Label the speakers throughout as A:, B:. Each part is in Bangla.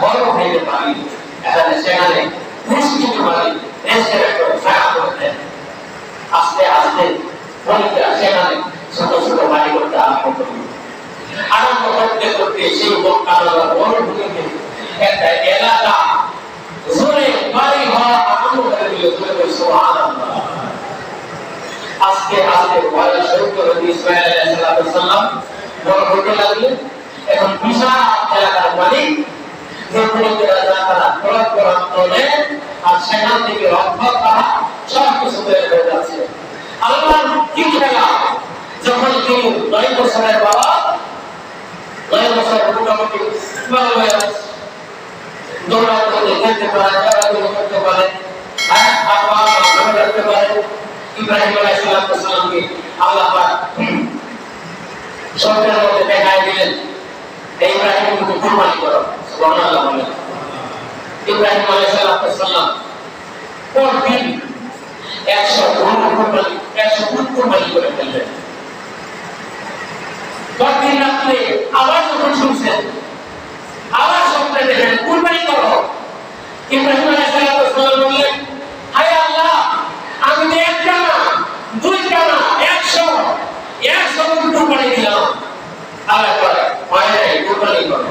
A: গর্ব ভেঙে পারি এখানে সেখানে নিশ্চিত পারি দেশের একটা ছায়া করে আস্তে আস্তে বনিকরা সেখানে ছোট ছোট বাড়ি করতে আরম্ভ করি আরম্ভ করতে করতে সেই বক্তারা বড় একটা এলাকা জোরে বাড়ি হওয়া আরম্ভ করে দিল সুবহানাল্লাহ আজকে আজকে বয়স শুরু করে দিয়ে বড় হতে লাগলেন এখন বিশাল এলাকার মালিক পুরোহিতরা যা তারা প্রয়োগ করার চলে আর সেখান থেকে রক্ষা করা সব কিছু তৈরি হয়ে যাচ্ছে আল্লাহ কি খেলা যখন তিনি নয় বছরের বাবা নয় বছর মোটামুটি দৌড়াতে খেলতে পারে দৌড়াতে করতে পারে হ্যাঁ আবার দৌড়াতে পারে ইব্রাহিম পাক মধ্যে দেখায় দিলেন ইব্রাহিমকে কুরবানি করো। সুবহানাল্লাহ বলেন ইব্রাহিম আলাইহিস সালাম পরদিন একশো গরু কুরবানি একশো উট কুরবানি করে ফেললেন পরদিন রাত্রে আবার যখন শুনছেন আবার স্বপ্নে দেখেন কুরবানি করো ইব্রাহিম আলাইহিস বললেন হায় আল্লাহ আমি তো একটা না দুইটা না একশো একশো কুরবানি দিলাম আল্লাহ করে হয় নাই কুরবানি করো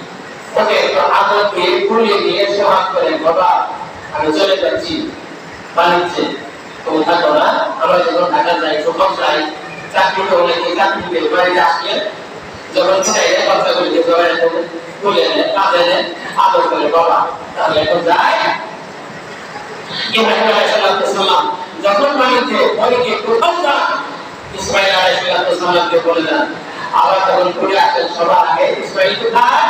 A: ওকে একটু আদর দিয়ে কুড়িয়ে নিয়ে সোহাগ করে বাবা, আমি চলে যাচ্ছি বাণিজ্যে। তুমি থাকো না, আমরা যখন ঢাকা যাই, যখন যাই চাকরিতে অনেকে চাকরিতে বাড়িতে আসলে যখন চাইলে বাচ্চাগুলিকে জয়েন করে তুলে এনে, কাঁধে এনে আদর করে, বাবা, তাহলে এখন যায় ইব্রাহিম আলাইহিস সালাম যখন বাড়িতে অনেকে কোথাও যান, ইসমাইল আলাইহিস সালামকে বলে দেন, আবার তখন ঘুরে আসেন, সবার আগে ইসমাইল কোথায়?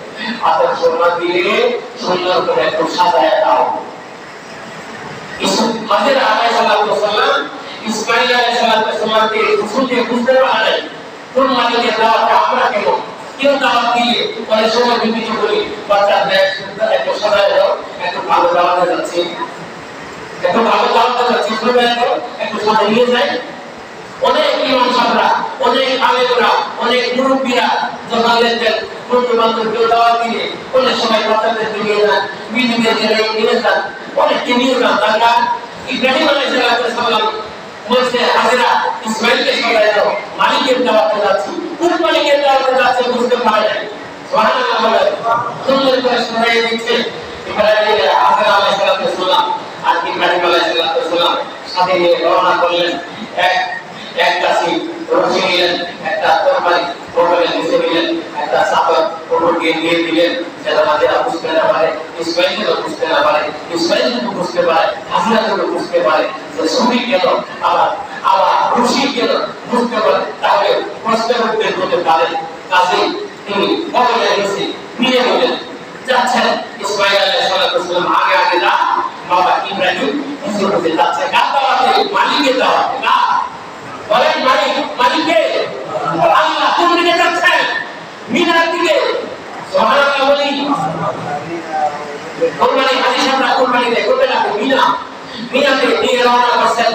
A: আতর সোনা দিয়ে সুন্দর করে একটু সাজায় দাও। হাজিরা আলাইহিস সালাম ইসমাইল আলাইহিস সালামকে গোসল দিয়ে বুঝতে পারে কোন মালিকের দাওয়াতে আমরা কেমন কেউ দাওয়াত দিয়ে অনেক সময় বিভিন্ন বলি বাচ্চা দেখ একটু সাজায় দাও, একটু ভালো দাওয়াতে যাচ্ছে। একটু ভালো দাওয়াতে যাচ্ছি একটু সাথে নিয়ে যাই। অনেক ইমাম সাহরা অনেক আলেমরা, অনেক মুরব্বীরা যখন দেখতেন বন্ধু দাওয়াত দিয়ে অনেক সময় বাচ্চাদেরকে নিয়ে যান বিদ্যুতের জেলে নিয়ে যান অনেককে নিয়ে যান তারা। ইব্রাহিম আলাইহিস সালাম বলছে হাজিরা, ইসমাইলকে সবাই দাও। মালিকের দাওয়াতে যাচ্ছি। কোন মালিকের দাওয়াতে যাচ্ছে বুঝতে পারে নাই। সুবহানাল্লাহ বলে, সুন্দর করে শোনাই দিচ্ছে। ইব্রাহিম, হাজিরা একটা প্রবলে নিচে নিলেন একটা সাপর উপর দিয়ে দিলেন। সেটা মাঝেরা বুঝতে না পারে, ইসমাইল যেন বুঝতে না পারে, ইসমাইল যেন বুঝতে পারে, হাসিনা যেন বুঝতে পারে। যে শ্রমিক কেন আবার আবার রশি কেন বুঝতে পারে। তাহলে প্রশ্নের উত্তর করতে পারেন কাজে তিনি বগলে নিচে নিয়ে গেলেন। যাচ্ছেন ইসমাইল আলাইহিস সালাম আগে আগে না, বাবা ইব্রাহিম পিছনে পিছনে যাচ্ছে। কার দাওয়াতে মালিকের দাওয়াতে না বলেন মালিক মালিকে আল্লাহ কমিউনিকেটর চাই মিনার দিলে সহারা বলি কোরবানি হাজি সাহেবরা কোরবানি দেয় কোরবানি মিনা। মিনাতে নিয়ে রওনা করছেন